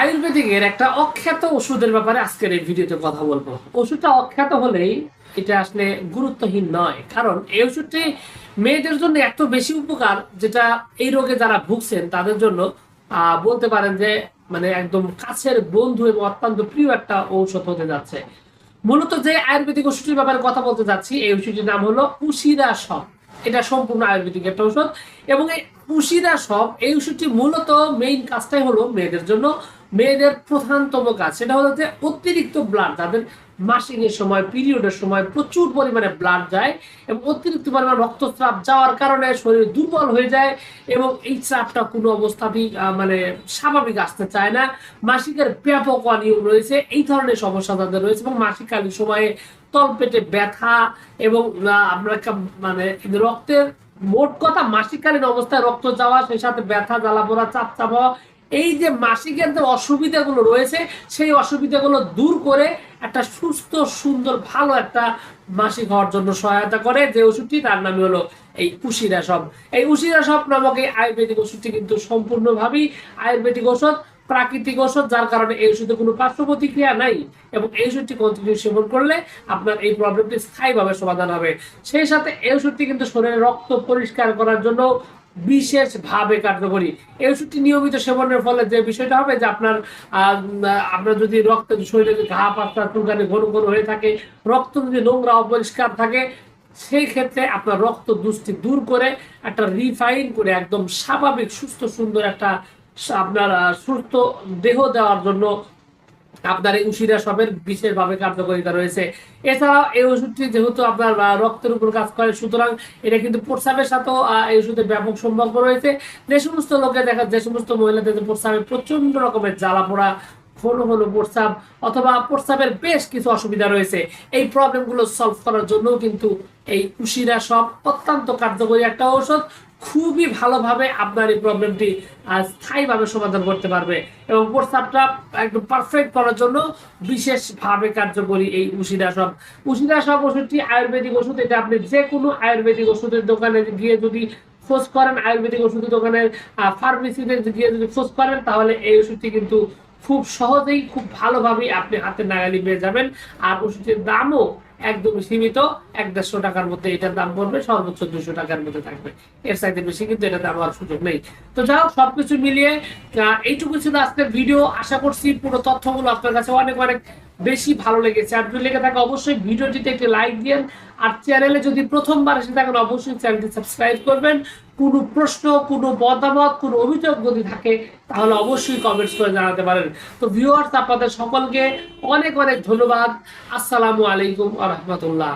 আয়ুর্বেদিকের একটা অখ্যাত ওষুধের ব্যাপারে আজকের এই ভিডিওতে কথা বলব। ওষুধটা অখ্যাত হলেই এটা আসলে গুরুত্বহীন নয়, কারণ এই ওষুধটি মেয়েদের জন্য এত বেশি উপকার যেটা এই রোগে যারা ভুগছেন তাদের জন্য বলতে পারেন যে মানে একদম কাছের বন্ধু এবং অত্যন্ত প্রিয় একটা ঔষধ হতে যাচ্ছে। মূলত যে আয়ুর্বেদিক ওষুধটির ব্যাপারে কথা বলতে যাচ্ছি, এই ওষুধটির নাম হলো উশিরা সব এটা সম্পূর্ণ আয়ুর্বেদিক একটা ঔষধ এবং এই উশিরা সব, এই ওষুধটি মূলত মেইন কাজটাই হলো মেয়েদের জন্য, মেয়েদের প্রধানতম কাজ। সেটা হলো যে অতিরিক্ত ব্লাড যাদের মাসিং এর সময় পিরিয়ডের সময় প্রচুর পরিমাণে ব্লাড যায় এবং অতিরিক্ত পরিমাণে রক্তস্রাব যাওয়ার কারণে শরীর দুর্বল হয়ে যায় এবং এই চাপটা কোনো অবস্থাতেই মানে স্বাভাবিক আসতে চায় না। মাসিকের ব্যাপক অনিয়ম রয়েছে, এই ধরনের সমস্যা তাদের রয়েছে এবং মাসিকালীন সময়ে তলপেটে ব্যথা এবং আপনার মানে রক্তের মোট কথা মাসিককালীন অবস্থায় রক্ত যাওয়া, সেই সাথে ব্যথা, জ্বালা, পোড়া চাপ চাপ এই যে মাসিকের যে অসুবিধাগুলো রয়েছে, সেই অসুবিধাগুলো দূর করে একটা সুস্থ, সুন্দর, ভালো একটা মাসিক হওয়ার জন্য সহায়তা করে। যে ওষুধটি, তার নামই হলো এই উশিরা সব। এই উশিরা সব নামক এই আয়ুর্বেদিক ওষুধটি কিন্তু সম্পূর্ণভাবেই আয়ুর্বেদিক ওষুধ। প্রাকৃতিক ওষুধ যার কারণে এই ওষুধে কোনো পার্শ্ব প্রতিক্রিয়া নাই এবং এই ওষুধটি কন্টিনিউ সেবন করলে আপনার এই প্রবলেমটি স্থায়ীভাবে সমাধান হবে। সেই সাথে এই ওষুধটি কিন্তু শরীরে রক্ত পরিষ্কার করার জন্য বিশেষভাবে কার্যকরী। এই ওষুধটি নিয়মিত সেবনের ফলে যে বিষয়টা হবে যে আপনার আপনার যদি রক্ত শরীরে ঘা, পাতলা, চুলকানি ঘন ঘন হয়ে থাকে, রক্ত যদি নোংরা, অপরিষ্কার থাকে, সেই ক্ষেত্রে আপনার রক্ত দুষ্টি দূর করে একটা রিফাইন করে একদম স্বাভাবিক, সুস্থ, সুন্দর একটা আপনার সুস্থ দেহ দেওয়ার জন্য আপনার এই উশিরা সবের বিশেষভাবে কার্যকারিতা রয়েছে। এছাড়া এই ওষুধটি যেহেতু আপনার রক্তের উপর কাজ করে, সুতরাং এটা কিন্তু প্রস্রাবের সাথেও এই ওষুধের ব্যাপক সম্পর্ক রয়েছে। যে সমস্ত লোকে দেখা যে সমস্ত মহিলাদের প্রস্রাবে প্রচণ্ড রকমের জ্বালা পোড়া ঘন ঘন প্রস্রাব অথবা প্রস্রাবের বেশ কিছু অসুবিধা রয়েছে। এই প্রবলেমগুলো সলভ করার জন্য কিন্তু এই উশিরা সব অত্যন্ত কার্যকরী একটা ঔষধ। খুবই ভালোভাবে আপনার এই প্রবলেমটি স্থায়ীভাবে সমাধান করতে পারবে এবং প্রস্তাবটা একদম পারফেক্ট করার জন্য বিশেষভাবে কার্যকরী এই উশিরা সব। উশিরা সব ওষুধটি আয়ুর্বেদিক ওষুধ, এটা আপনি যে কোনো আয়ুর্বেদিক ওষুধের দোকানে গিয়ে যদি খোঁজ করেন, আয়ুর্বেদিক ওষুধের দোকানের ফার্মেসিতে গিয়ে যদি খোঁজ করেন, তাহলে এই ওষুধটি কিন্তু খুব সহজেই, খুব ভালোভাবেই আপনি হাতে নাগালি পেয়ে যাবেন। আর ওষুধের দামও একদম সীমিত, এক দেড়শো টাকার মধ্যে এটার দাম পড়বে, সর্বোচ্চ দুশো টাকার মধ্যে থাকবে। এর চাইতে বেশি কিন্তু এটা দাম হওয়ার সুযোগ নেই। তো যাই হোক, সবকিছু মিলিয়ে এইটুকু ছিল আজকের ভিডিও। আশা করছি পুরো তথ্যগুলো আপনার কাছে অনেক অনেক বেশি ভালো লেগেছে। আর যদি লেগে থাকে অবশ্যই ভিডিওটিতে একটি লাইক দিন আর চ্যানেলে যদি প্রথমবার এসে থাকেন, অবশ্যই চ্যানেলটি সাবস্ক্রাইব করবেন। কোনো প্রশ্ন, কোনো মতামত, কোনো অভিযোগ যদি থাকে, তাহলে অবশ্যই কমেন্টস করে জানাতে পারেন। তো ভিউয়ার্স আপনাদের সকলকে অনেক অনেক ধন্যবাদ। আসসালামু আলাইকুম আ রহমতুল্লাহ।